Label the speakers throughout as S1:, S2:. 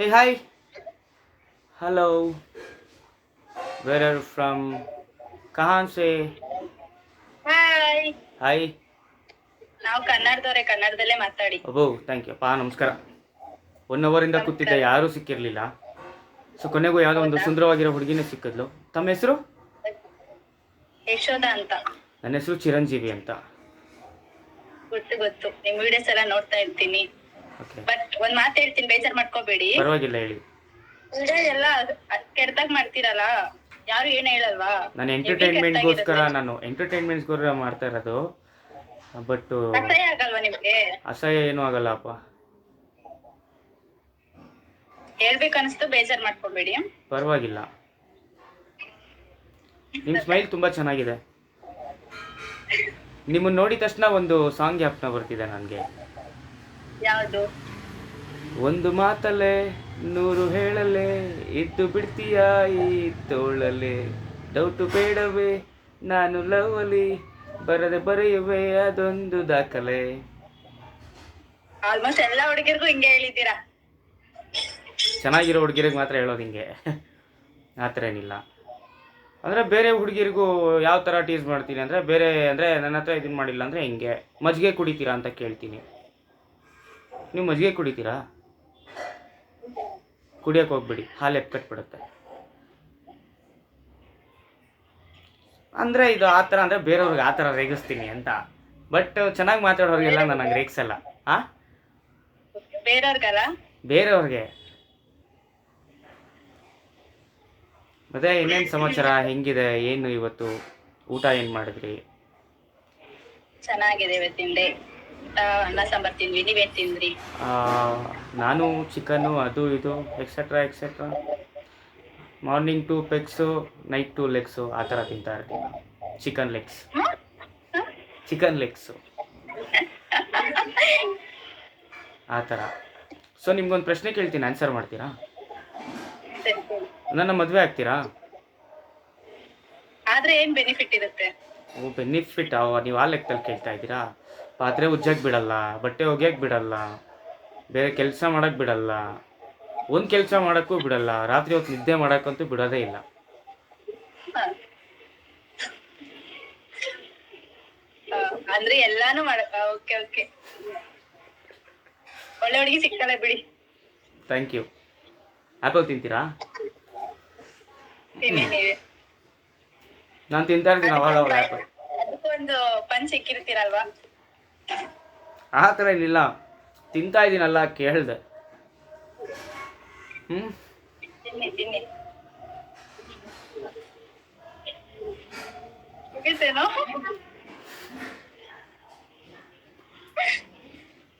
S1: Hey hi hello are you from ಕಹಾನ್ ಸೆ
S2: hi
S1: hi
S2: ನಾವು ಕನ್ನಡದವರೇ ಕನ್ನಡದಲ್ಲೇ ಮಾತಾಡಿ.
S1: ಅಬ್ಬೋ ಥ್ಯಾಂಕ್ ಯು ಪಾ ನಮಸ್ಕಾರ. ಒನ್ ಅವರಿಂದ ಕೂತಿದ್ದೆ ಯಾರೂ ಸಿಕ್ಕಿರಲಿಲ್ಲ. ಸೊ ಕೊನೆಗೂ ಯಾವುದೋ ಒಂದು ಸುಂದರವಾಗಿರೋ ಹುಡುಗಿನೇ ಸಿಕ್ಕಿದ್ಲು. ತಮ್ಮ ಹೆಸರು?
S2: ಯಶೋಧ ಅಂತ.
S1: ನನ್ನ ಹೆಸರು ಚಿರಂಜೀವಿ ಅಂತ.
S2: ಗೊತ್ತು ಗೊತ್ತು. ನಿಮ್ಮ ವೀಡಿಯೋಸ್ ಎಲ್ಲ ನೋಡ್ತಾ ಇರ್ತೀನಿ. ಬಟ್ ಒಂದ್ ಮಾತು ಹೇಳ್ತೀನಿ ಬೇಜಾರ್ ಮಾಡ್ಕೋಬೇಡಿ.
S1: ಪರವಾಗಿಲ್ಲ ಹೇಳಿ.
S2: ವಿಡಿಯೋ ಎಲ್ಲ ಕೆಟ್ಟದಾಗ ಮಾಡ್ತೀರಲ್ಲ ಯಾರು ಏನ್ ಹೇಳಲ್ವಾ?
S1: ನಾನು
S2: ಎಂಟರ್ಟೈನ್ಮೆಂಟ್
S1: ಎಂಟರ್ಟೈನ್ಮೆಂಟ್ಗೋಸ್ಕರ. ನಾನು ಎಂಟರ್ಟೈನ್ಮೆಂಟ್ಸ್ಗೋಸ್ಕರ ಮಾಡ್ತಾ ಇರೋದು. ಬಟ್
S2: ಅಸಹ್ಯ ಆಗಲ್ವಾ ನಿಮ್ಗೆ?
S1: ಅಸಹ್ಯ ಏನೂ ಆಗಲ್ಲಪ್ಪ
S2: ಹೇಳ್ಬೇಕು ಅನಿಸ್ತು ಬೇಜಾರ್ ಮಾಡ್ಕೋಬೇಡಿ.
S1: ಪರವಾಗಿಲ್ಲ. ನಿಮ್ಮ ಸ್ಮೈಲ್ ತುಂಬಾ ಚೆನ್ನಾಗಿದೆ. ನಿಮ್ಮನ್ನ ನೋಡಿದ ತಕ್ಷಣ ಒಂದು ಸಾಂಗ್ ಜ್ಞಾಪನ ಬರ್ತಿದೆ ನನಗೆ.
S2: ಯಾವ್ದು?
S1: ಒಂದು ಮಾತಲೆ ನೂರು ಹೇಳಲೆ ಇದ್ದು ಬಿಡ್ತೀಯ ಈ ತೋಳಲೆ ಡೌಟು ಬೇಡವೇ ನಾನು ಲವಲಿ ಬರದೆ ಬರೆಯುವೆ ಅದೊಂದು ದಾಖಲೆ.
S2: ಆಲ್ಮೋಸ್ಟ್ ಎಲ್ಲ ಹುಡುಗಿರ್ಗೂ ಹಿಂಗೆ ಹೇಳಿದ್ದೀರಾ?
S1: ಚೆನ್ನಾಗಿರೋ ಹುಡುಗಿರಿಗೆ ಮಾತ್ರ ಹೇಳೋದು ಹಿಂಗೆ. ಆ ಥರ ಏನಿಲ್ಲ. ಅಂದರೆ ಬೇರೆ ಹುಡುಗಿರಿಗೂ ಯಾವ ಥರ ಟೀಸ್ ಮಾಡ್ತೀನಿ ಅಂದರೆ ಬೇರೆ ಅಂದರೆ ನನ್ನ ಹತ್ರ ಇದನ್ನು ಮಾಡಿಲ್ಲ ಅಂದರೆ ಹಿಂಗೆ. ಮಜ್ಜಿಗೆ ಕುಡಿತೀರಾ ಅಂತ ಕೇಳ್ತೀನಿ. ನೀವು ಮಜ್ಜಿಗೆ ಕುಡಿತೀರಾ? ಕುಡಿಯೋಕೆ ಹೋಗ್ಬಿಡಿ ಹಾಲು ಎಪ್ಕಟ್ಬಿಡುತ್ತೆ ಅಂದರೆ ಇದು ಆ ಥರ ಅಂದರೆ ಬೇರೆಯವ್ರಿಗೆ ಆ ಥರ ರೇಗಿಸ್ತೀನಿ ಅಂತ. ಬಟ್ ಚೆನ್ನಾಗಿ ಮಾತಾಡೋರಿಗೆಲ್ಲ ನನಗೆ ರೇಗಿಸಲ್ಲ ಹಾ
S2: ಬೇರೆಯವ್ರಿಗಲ್ಲ?
S1: ಬೇರೆಯವ್ರಿಗೆ. ಮತ್ತೆ ಇನ್ನೇನು ಸಮಾಚಾರ? ಹೆಂಗಿದೆ? ಏನು ಇವತ್ತು? ಊಟ ಏನು ಮಾಡಿದ್ರಿ?
S2: ಚೆನ್ನಾಗಿದೆ ಇವತ್ತಿನ ಡೇ ಅನ್ನ ಸಾಂಬಾರ್ ತಿಂದ್ವಿ. ನೀವೇನ್ ತಿಂದ್ರಿ?
S1: ಆ, ನಾನು ಚಿಕನ್ನು ಅದು ಇದು etcetera etcetera morning two pegs night two legs ಆ ಥರ ತಿಂತಾ ಇರ್ತೀನಿ ಚಿಕನ್ ಲೆಗ್ಸ್ ಚಿಕನ್ ಲೆಗ್ಸು ಆ ಥರ ಸೊ ನಿಮ್ಗೊಂದು ಪ್ರಶ್ನೆ ಕೇಳ್ತೀನಿ ಆನ್ಸರ್ ಮಾಡ್ತೀರಾ? ನನ್ನ ಮದುವೆ ಆಗ್ತೀರಾ?
S2: ಆದ್ರೆ ಏನ್ ಬೆನಿಫಿಟ್ ಇರುತ್ತೆ?
S1: ಓ ಬೆನಿಫಿಟ್ ನೀವು ಆ ಲೆಕ್ಕದಲ್ಲಿ ಕೇಳ್ತಾ ಇದ್ದೀರಾ? ಪಾತ್ರೆ ಉಜ್ಜಕ್ಕೆ ಬಿಡಲ್ಲ ಬಟ್ಟೆ ಒಗ್ಯಕ್ಕೆ ಬಿಡಲ್ಲ ಬೇರೆ ಕೆಲಸ ಮಾಡಕ್ಕೆ ಬಿಡಲ್ಲ ಒಂದು ಕೆಲಸ ಮಾಡೋಕ್ಕೂ ಬಿಡಲ್ಲ ರಾತ್ರಿ ಹೊತ್ತು ನಿದ್ದೆ ಮಾಡೋಕ್ಕಂತೂ ಬಿಡೋದೇ ಇಲ್ಲ.
S2: ಅಂದ್ರೆ ಎಲ್ಲಾನು ಓಕೆ ಓಕೆ. ಒಳ್ಳೆ ಹುಡುಗಿ ಸಿಗ್ತಾಳೆ ಬಿಡಿ.
S1: ಥ್ಯಾಂಕ್ ಯು ಆ್ಯಪಲ್ ತಿಂತೀರಾ? ನಾನು ತಿಂತಾ ಇರ್ತೀನಿ ಅವಾಗ ಅವಾಗ ಆ್ಯಪಲ್
S2: ಅದಕ್ಕೂ ಒಂದು ಪಂಚ್ ಇಕ್ಕಿರ್ತೀರಲ್ವಾ
S1: ಆ ಥರ ಏನಿಲ್ಲ. ತಿಂತಾ ಇದ್ದೀನಲ್ಲ ಕೇಳ್ದೆ. ಹ್ಞೂ
S2: ತಿನ್ನಿ ತಿನ್ನಿ. ಮುಗೀತೇನೋ?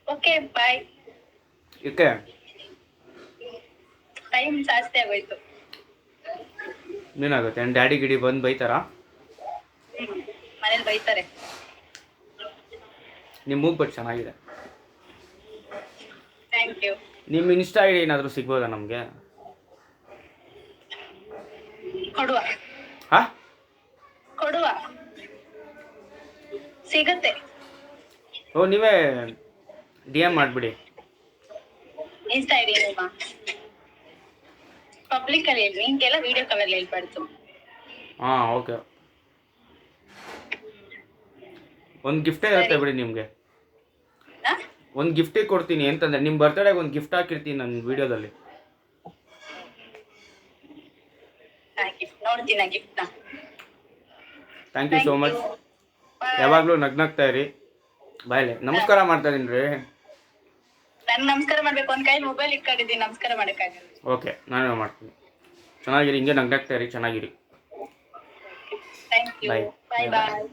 S2: ಓಕೆ ಬಾಯ್
S1: ಇದಕ್ಕೆ
S2: ಟೈಮ್ ಜಾಸ್ತಿ ಆಗೋಯ್ತು.
S1: ಏನಾಗುತ್ತೆ? ಡ್ಯಾಡಿ ಗಿಡಿ ಬಂದು ಬೈತಾರಾ?
S2: ಬೈತಾರೆ.
S1: ನಿಮ್ಮ ಮೂಗ್ ಬಟ್ ಚೆನ್ನಾಗಿದೆ.
S2: ಥ್ಯಾಂಕ್ ಯು
S1: ನಿಮ್ಮ ಇನ್ಸ್ಟಾ ಐಡಿ ಏನಾದರೂ ಸಿಗ್ಬೋದಾ ನಮಗೆ?
S2: ಕೊಡುವ.
S1: ಹಾ?
S2: ಕೊಡುವ. ಸಿಗುತ್ತೆ.
S1: ಓ ನೀವೇ ಡಿ ಎಂ ಮಾಡಿಬಿಡಿ.
S2: ಇನ್ಸ್ಟಾ ಐಡಿ ನಿಮ್ಮ ಪಬ್ಲಿಕ್ ಅಲ್ಲಿ ಹೇಳಿ. ನಿಂಗೆಲ್ಲ ವಿಡಿಯೋ ಕಾಲಲ್ಲಿ ಹೇಳ್ಬಾರ್ದು.
S1: ಹಾಂ ಓಕೆ ಒಂದು ಗಿಫ್ಟೇ ಇರುತ್ತೆ ಬಿಡಿ ನಿಮಗೆ? ಒಂದು ಗಿಫ್ಟೇ ಕೊಡ್ತೀನಿ ಅಂತಂದ್ರೆ ನಿಮ್ಮ ಬರ್ತಡೇಗೆ ಒಂದು ಗಿಫ್ಟ್ ಹಾಕಿರ್ತೀನಿ ನನ್ನ ವಿಡಿಯೋದಲ್ಲಿ ಥ್ಯಾಂಕ್ ಯು ಸೋ ಮಚ್ ಯಾವಾಗಲೂ ನಗ್ನಾಗ್ತಾ ಇರಿ. ಬಾಯ್ಲೆ ನಮಸ್ಕಾರ ಮಾಡ್ತಾ ಇದೀನಿ ರೀ.
S2: ನಾನು ನಮಸ್ಕಾರ ಮಾಡಬೇಕು. ಒಂದು ಕೈಯಲ್ಲಿ ಮೊಬೈಲ್ ಇಟ್ಕೊಂಡಿದ್ದೀನಿ. ನಮಸ್ಕಾರ ಮಾಡೋಕ್ಕಾಗಲ್ಲ.
S1: ಓಕೆ ನಾನು ಮಾಡ್ತೀನಿ. ಚೆನ್ನಾಗಿರಿ ಹಿಂಗೆ ನಗ್ನಾಗ್ತಾ ಇರಿ ಚೆನ್ನಾಗಿರಿ.
S2: ಬಾಯ್. ಬಾಯ್